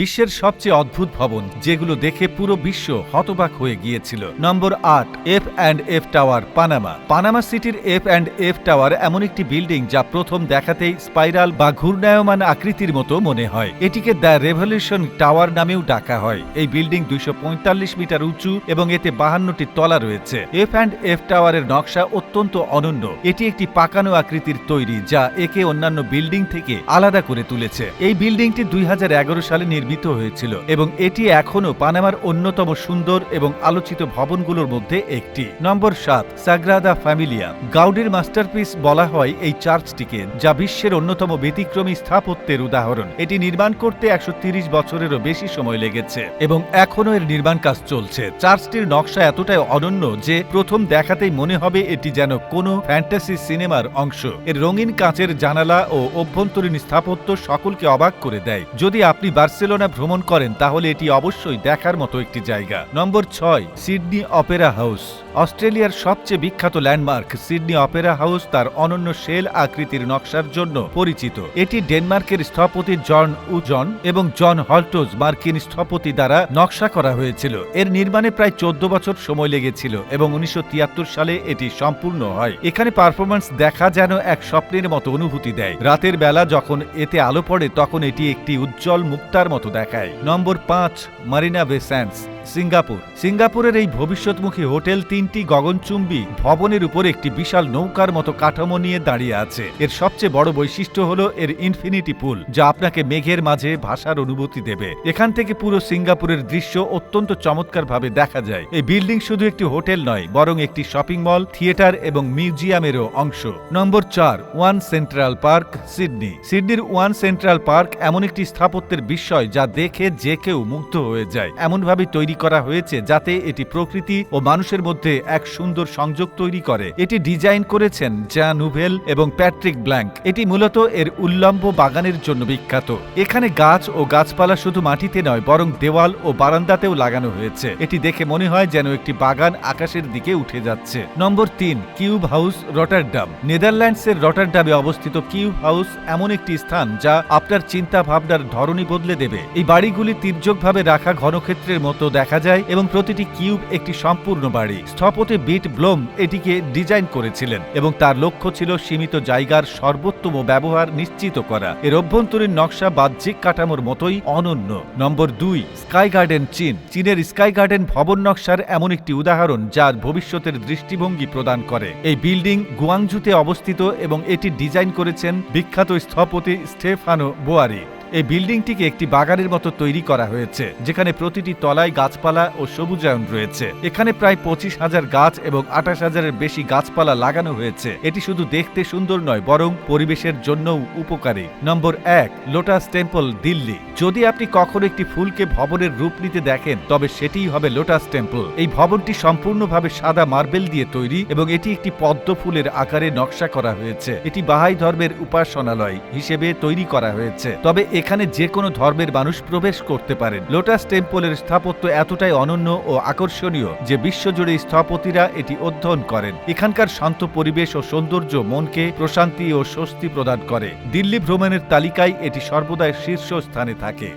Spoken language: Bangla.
বিশ্বের সবচেয়ে অদ্ভুত ভবন, যেগুলো দেখে পুরো বিশ্ব হতবাক হয়ে গিয়েছিল। নম্বর আট F and F tower Panama Panama সিটির এফ অ্যান্ড এফ টাওয়ার এমন একটি বিল্ডিং যা প্রথম দেখাতেই স্পাইরাল বা ঘূর্ণায়মান আকৃতির মতো মনে হয়। এটিকে দ্য রেভলিউশন টাওয়ার নামেও ডাকা হয়। এই বিল্ডিং দুইশো পঁয়তাল্লিশ মিটার উঁচু এবং এতে বাহান্নটি তলা রয়েছে। এফ অ্যান্ড এফ টাওয়ারের নকশা অত্যন্ত অনন্য। এটি একটি পাকানো আকৃতির তৈরি, যা একে অন্যান্য বিল্ডিং থেকে আলাদা করে তুলেছে। এই বিল্ডিংটি দুই হাজার এগারো সালে নির্মিত হয়েছিল এবং এটি এখনও পানামার অন্যতম সুন্দর এবং আলোচিত ভবনগুলোর মধ্যে একটি। নম্বর সাত, সাগ্রাদা ফ্যামিলিয়া। গাউডির মাস্টারপিস বলা হয় এই চার্চটিকে, যা বিশ্বের অন্যতম ব্যতিক্রমী স্থাপত্যের উদাহরণ। এটি নির্মাণ করতে একশো বছরেরও বেশি সময় লেগেছে এবং এখনও এর নির্মাণ কাজ চলছে। চার্চটির নকশা এতটাই অনন্য যে প্রথম দেখাতেই মনে হবে এটি যেন কোনো ফ্যান্টাসি সিনেমার অংশ। এর রঙিন কাঁচের জানালা ও অভ্যন্তরীণ স্থাপত্য সকলকে অবাক করে দেয়। যদি আপনি বার্সেলোনা ভ্রমণ করেন, তাহলে এটি অবশ্যই দেখার মতো একটি জায়গা। নম্বর ছয়, সিডনি অপেরা হাউস। অস্ট্রেলিয়ার সবচেয়ে বিখ্যাত ল্যান্ডমার্ক, সিডনি অপেরা হাউস, তার অনন্য শেল আকৃতির নকশার জন্য পরিচিত। এটি ডেনমার্কের স্থপতি জন উজন এবং জন হল্টোজ মার্কিন স্থপতি দ্বারা নকশা করা হয়েছিল। এর নির্মাণে প্রায় চোদ্দ বছর সময় লেগেছিল এবং উনিশশো তিয়াত্তর সালে এটি সম্পূর্ণ হয়। এখানে পারফরম্যান্স দেখা যেন এক স্বপ্নের মতো অনুভূতি দেয়। রাতের বেলা যখন এতে আলো পড়ে, তখন এটি একটি উজ্জ্বল মুক্তার মতো দেখায়। নম্বর পাঁচ, মারিনা বে স্যান্ডস সিঙ্গাপুর। সিঙ্গাপুরের এই ভবিষ্যৎমুখী হোটেল তিনটি গগনচুম্বী ভবনের উপর একটি বিশাল নৌকার মতো কাঠামো নিয়ে দাঁড়িয়ে আছে। এর সবচেয়ে বড় বৈশিষ্ট্য হল এর ইনফিনিটি পুল যা আপনাকে মেঘের মাঝে ভাষার অনুভূতি দেবে। এখান থেকে পুরো সিঙ্গাপুরের দৃশ্য অত্যন্ত চমৎকারভাবে দেখা যায়। এই বিল্ডিং শুধু একটি হোটেল নয়, বরং একটি শপিং মল, থিয়েটার এবং মিউজিয়ামেরও অংশ। নম্বর চার, ওয়ান সেন্ট্রাল পার্ক, সিডনি। সিডনির ওয়ান সেন্ট্রাল পার্ক এমন একটি স্থাপত্যের বিস্ময় যা দেখে যে কেউ মুগ্ধ হয়ে যায়। এমনভাবে তৈরি করা হয়েছে যাতে এটি প্রকৃতি ও মানুষের মধ্যে এক সুন্দর সংযোগ তৈরি করে। এটি ডিজাইন করেছেন জা নুভেল এবং প্যাট্রিক ব্ল্যাঙ্ক। এটি মূলত এর উল্লম্ব বাগানের জন্য বিখ্যাত। এখানে গাছ ও গাছপালা শুধু মাটিতে নয়, বরং দেওয়াল ও বারান্দাতেও লাগানো হয়েছে। এটি দেখে মনে হয় যেন একটি বাগান আকাশের দিকে উঠে যাচ্ছে। নম্বর তিন, কিউব হাউস, রটারডাম। নেদারল্যান্ডসের রটারডামে অবস্থিত কিউব হাউস এমন একটি স্থান যা আপনার চিন্তা ভাবনার ধরনই বদলে দেবে। এই বাড়িগুলি তির্যকভাবে রাখা ঘনক্ষেত্রের মতো দেখা যায় এবং প্রতিটি কিউব একটি সম্পূর্ণ বাড়ি। স্থপতি বিট ব্লোম এটিকে ডিজাইন করেছিলেন এবং তার লক্ষ্য ছিল সীমিত জায়গার সর্বোত্তম ব্যবহার নিশ্চিত করা। এর অভ্যন্তরীণ নকশা বাহ্যিক কাঠামোর মতোই অনন্য। নম্বর দুই, স্কাই গার্ডেন চীন। চীনের স্কাই গার্ডেন ভবন নকশার এমন একটি উদাহরণ যার ভবিষ্যতের দৃষ্টিভঙ্গি প্রদান করে। এই বিল্ডিং গুয়াংজুতে অবস্থিত এবং এটি ডিজাইন করেছেন বিখ্যাত স্থপতি স্টেফানো বোয়ারি। এই বিল্ডিংটিকে একটি বাগানের মতো তৈরি করা হয়েছে, যেখানে প্রতিটি তলায় গাছপালা ও সবুজায়ন রয়েছে। এখানে প্রায় পঁচিশ হাজার গাছ এবং আঠাশ হাজারের বেশি গাছপালা লাগানো হয়েছে। এটি শুধু দেখতে সুন্দর নয়, বরং পরিবেশের জন্যও উপকারী। নম্বর এক, লোটাস টেম্পল, দিল্লি। যদি আপনি কখনো একটি ফুলকে ভবনের রূপ নিতে দেখেন, তবে সেটিই হবে লোটাস টেম্পল। এই ভবনটি সম্পূর্ণভাবে সাদা মার্বেল দিয়ে তৈরি এবং এটি একটি পদ্ম ফুলের আকারে নকশা করা হয়েছে। এটি বাহাই ধর্মের উপাসনালয় হিসেবে তৈরি করা হয়েছে। তবে এখানে যে কোনো ধর্মের মানুষ প্রবেশ করতে পারেন। লোটাস টেম্পলের স্থাপত্য এতটাই অনন্য ও আকর্ষণীয় যে বিশ্বজুড়ে স্থপতিরা এটি অধ্যয়ন করেন। এখানকার শান্ত পরিবেশ ও সৌন্দর্য মনকে প্রশান্তি ও স্বস্তি প্রদান করে। দিল্লি ভ্রমণের তালিকায় এটি সর্বদাই শীর্ষ স্থানে থাকে।